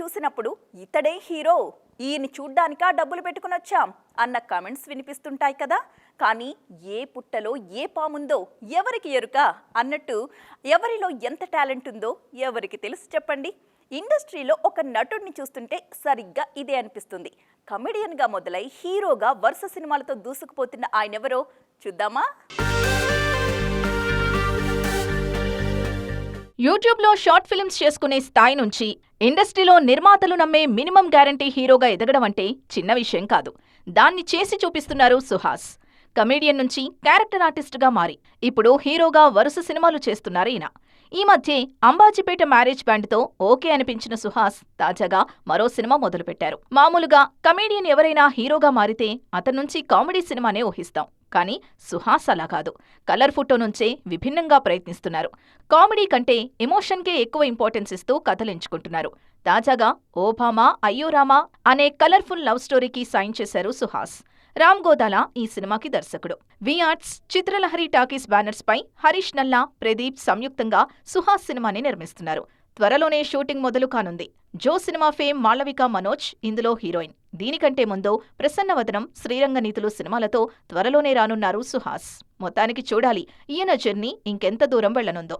చూసినప్పుడు ఇతడే హీరో ఈయన్ని చూడ్డానికా డబ్బులు పెట్టుకుని వచ్చాం అన్న కామెంట్స్ వినిపిస్తుంటాయి కదా. కానీ ఏ పుట్టలో ఏ పాముందో ఎవరికి ఎరుక అన్నట్టు ఎవరిలో ఎంత టాలెంట్ ఉందో ఎవరికి తెలుసు చెప్పండి. ఇండస్ట్రీలో ఒక నటుడిని చూస్తుంటే సరిగ్గా ఇదే అనిపిస్తుంది. కమెడియన్గా మొదలై హీరోగా వరుస సినిమాలతో దూసుకుపోతున్న ఆయనెవరో చూద్దామా? యూట్యూబ్లో షార్ట్ ఫిల్మ్స్ చేసుకునే స్థాయి నుంచి ఇండస్ట్రీలో నిర్మాతలు నమ్మే మినిమం గ్యారంటీ హీరోగా ఎదగడం అంటే చిన్న విషయం కాదు. దాన్ని చేసి చూపిస్తున్నారు సుహాస్. కమేడియన్ నుంచి క్యారెక్టర్ ఆర్టిస్ట్గా మారి. ఇప్పుడు హీరోగా వరుస సినిమాలు చేస్తున్నారు ఈయన. ఈ మధ్య అంబాజీపేట మ్యారేజ్ బ్యాండ్తో ఓకే అనిపించిన సుహాస్ తాజాగా మరో సినిమా మొదలుపెట్టారు. మామూలుగా కమేడియన్ ఎవరైనా హీరోగా మారితే అతని నుంచి కామెడీ సినిమానే ఊహిస్తాం. కానీ సుహాస్ అలా కాదు. కలర్ ఫోటో నుంచే విభిన్నంగా ప్రయత్నిస్తున్నారు. కామెడీ కంటే ఎమోషన్కే ఎక్కువ ఇంపార్టెన్స్ ఇస్తూ కథలించుకుంటున్నారు. తాజాగా ఓబామా అయ్యోరామా అనే కలర్ఫుల్ లవ్ స్టోరీకి సైన్ చేశారు సుహాస్. రామ్ గోదాల ఈ సినిమాకి దర్శకుడు. V arts Chitralahari talkies banners పై హరీష్ నల్లా ప్రదీప్ సంయుక్తంగా సుహాస్ సినిమాని నిర్మిస్తున్నారు. త్వరలోనే షూటింగ్ మొదలు కానుంది. జో సినిమా ఫేమ్ మాళవిక మనోజ్ ఇందులో హీరోయిన్. దీనికంటే ముందు ప్రసన్నవదనం శ్రీరంగనీతులు సినిమాలతో త్వరలోనే రానున్నారు సుహాస్. మొత్తానికి చూడాలి ఈయన జర్నీ ఇంకెంత దూరం వెళ్ళనుందో